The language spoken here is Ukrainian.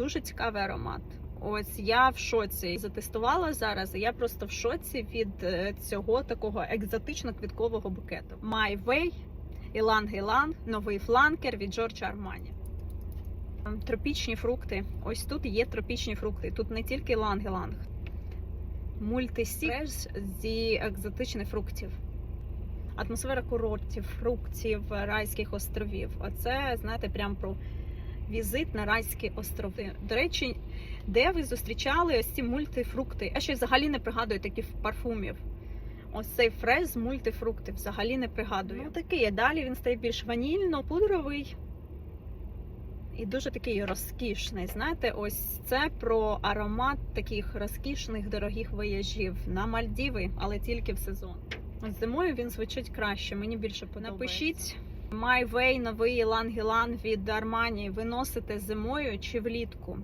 дуже цікавий аромат. Ось я в шоці затестувала зараз. Я просто в шоці від е, цього такого екзотично-квіткового букету. My Way, Іланг Іланг, новий фланкер від Джорджа Армані. Тропічні фрукти. Ось тут є тропічні фрукти. Тут не тільки ланг-ланг. Мультисік зі екзотичних фруктів. Атмосфера курортів, фруктів, райських островів. Оце, знаєте, прям про візит на райські острови. До речі, де ви зустрічали ось ці мультифрукти? Я ще взагалі не пригадую таких парфумів. Ось цей фреш з мультифрукти взагалі не пригадую. Ну такий, а далі він стає більш ванільно-пудровий. І дуже такий розкішний. Знаєте, ось це про аромат таких розкішних дорогих вояжів на Мальдіви, але тільки в сезон. Зимою він звучить краще. Мені більше подобається. Напишіть My Way новий Ілан Гілан від Армані. Ви носите зимою чи влітку?